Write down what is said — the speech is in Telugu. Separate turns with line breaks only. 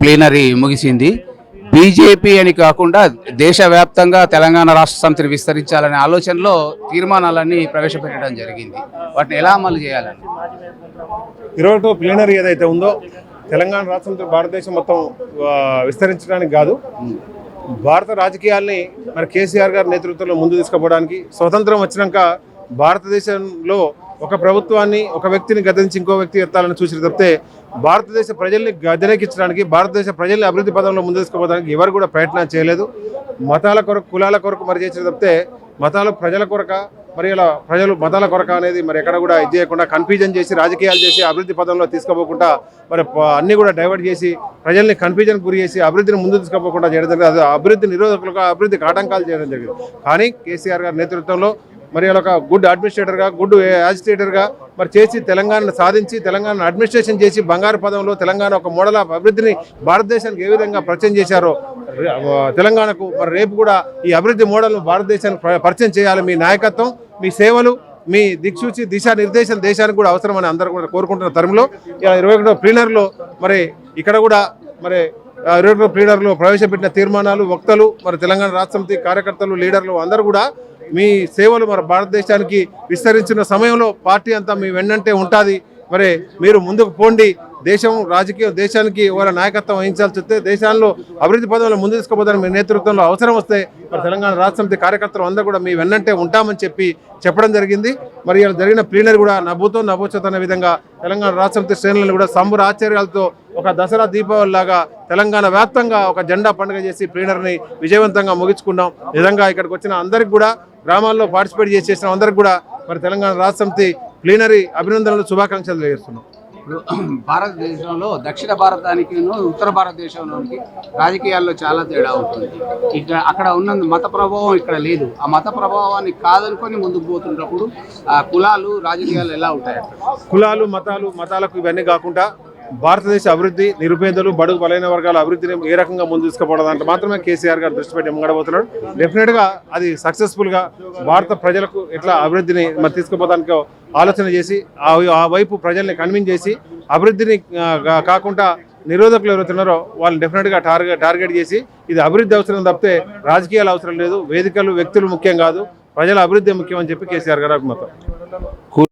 ప్లీనరీ ముగిసింది. బీజేపీ అని కాకుండా దేశవ్యాప్తంగా తెలంగాణ రాష్ట్ర సమితిని విస్తరించాలనే ఆలోచనలో తీర్మానాలన్నీ ప్రవేశపెట్టడం జరిగింది. వాటిని ఎలా అమలు చేయాలని
ఇరవై ఒకటో ప్లీనరీ ఏదైతే ఉందో తెలంగాణ రాష్ట్రంతో భారతదేశం మొత్తం విస్తరించడానికి కాదు. భారత రాజకీయాల్ని మరి కేసీఆర్ గారి నేతృత్వంలో ముందు తీసుకుపోవడానికి స్వతంత్రం వచ్చినాక భారతదేశంలో ఒక ప్రభుత్వాన్ని ఒక వ్యక్తిని గదించి ఇంకో వ్యక్తి ఎత్తాలని చూసి తప్పితే భారతదేశ ప్రజల్ని గద్దెనెక్కించడానికి భారతదేశ ప్రజల్ని అభివృద్ధి పదంలో ముందు ఎవరు కూడా ప్రయత్నం చేయలేదు. మతాల కొరకు కులాల కొరకు మరి చేసిన తప్పితే మతాల ప్రజల కొరక మరి ఇలా ప్రజలు మతాల కొరక అనేది మరి ఎక్కడ కూడా ఇది చేయకుండా కన్ఫ్యూజన్ చేసి రాజకీయాలు చేసి అభివృద్ధి పదంలో తీసుకోపోకుండా మరి అన్నీ కూడా డైవర్ట్ చేసి ప్రజల్ని కన్ఫ్యూజన్ గురి చేసి అభివృద్ధిని ముందు తీసుకోపోకుండా చేయడం జరిగింది. అది అభివృద్ధి నిరోధకులుగా అభివృద్ధికి ఆటంకాలు చేయడం జరిగింది. కానీ కేసీఆర్ గారి నేతృత్వంలో మరి ఇలా ఒక గుడ్ అడ్మినిస్ట్రేటర్గా గుడ్ యాజిటేటర్గా మరి చేసి తెలంగాణను సాధించి తెలంగాణ అడ్మినిస్ట్రేషన్ చేసి బంగారు పదంలో తెలంగాణ ఒక మోడల్ ఆఫ్ అభివృద్ధిని భారతదేశానికి ఏ విధంగా పరిచయం చేశారో తెలంగాణకు మరి రేపు కూడా ఈ అభివృద్ధి మోడల్ను భారతదేశానికి పరిచయం చేయాలి మీ నాయకత్వం మీ సేవలు మీ దిక్సూచి దిశానిర్దేశం దేశానికి కూడా అవసరమని అందరూ కూడా కోరుకుంటున్న తరంలో ఇరవై ఒకటో ప్లీనర్లో మరి ఇక్కడ కూడా మరి ఇరవై ఒకటో ప్లీనర్లో ప్రవేశపెట్టిన తీర్మానాలు వక్తలు మరి తెలంగాణ రాష్ట్ర సమితి కార్యకర్తలు లీడర్లు అందరూ కూడా మీ సేవలు మన భారతదేశానికి విస్తరించిన సమయంలో పార్టీ అంతా మీ వెన్నంటే ఉంటుంది. మరి మీరు ముందుకు పోండి. దేశం రాజకీయం దేశానికి వాళ్ళ నాయకత్వం వహించాల్సి వస్తే దేశాల్లో అభివృద్ధి పదంలో ముందు తీసుకుపోతానికి మీ నేతృత్వంలో అవసరం వస్తే మరి తెలంగాణ రాష్ట్ర సమితి కార్యకర్తలు అందరూ కూడా మీ వెన్నంటే ఉంటామని చెప్పి చెప్పడం జరిగింది. మరి ఇలా జరిగిన ప్లీనర్ కూడా నభూతో నభూచత అనే విధంగా తెలంగాణ రాష్ట్ర సమితి శ్రేణులను కూడా సంబుర ఆశ్చర్యాలతో ఒక దసరా దీపావళి లాగా తెలంగాణ వ్యాప్తంగా ఒక జెండా పండుగ చేసి ప్లీనర్ని విజయవంతంగా ముగించుకున్నాం. నిజంగా ఇక్కడికి వచ్చిన అందరికి కూడా గ్రామాల్లో పార్టిసిపేట్ చేసి చేసిన అందరికి కూడా మరి తెలంగాణ రాష్ట్ర సమితి ప్లీనరీ అభినందనలు శుభాకాంక్షలు తెలియజేస్తున్నాం.
భారతదేశంలో దక్షిణ భారతానికి ఉత్తర భారతదేశంలోనికి రాజకీయాల్లో చాలా తేడా ఉంటుంది. ఇక్కడ అక్కడ ఉన్న మత ప్రభావం ఇక్కడ లేదు. ఆ మత ప్రభావాన్ని కాదనుకొని ముందుకు పోతున్నప్పుడు ఆ కులాలు రాజకీయాలు ఎలా ఉంటాయి?
కులాలు మతాలు మతాలకు ఇవన్నీ కాకుండా భారతదేశ అభివృద్ధి నిరుపేదలు బడుగు బలైన వర్గాల అభివృద్ధిని ఏ రకంగా ముందు తీసుకుపోవడం మాత్రమే కేసీఆర్ గారు దృష్టి పెట్టి ముంగడబోతున్నాడు. డెఫినెట్గా అది సక్సెస్ఫుల్గా భారత ప్రజలకు ఎట్లా అభివృద్ధిని మరి తీసుకుపోవడానికి ఆలోచన చేసి ఆ ఆ వైపు ప్రజల్ని కన్విన్స్ చేసి అభివృద్ధిని కాకుండా నిరోధకులు ఎవరుతున్నారో వాళ్ళని డెఫినెట్గా టార్గెట్ టార్గెట్ చేసి ఇది అభివృద్ధి అవసరం తప్పితే రాజకీయాలు అవసరం లేదు వేదికలు వ్యక్తులు ముఖ్యం కాదు ప్రజల అభివృద్ధి ముఖ్యం అని చెప్పి కేసీఆర్ గారు మతం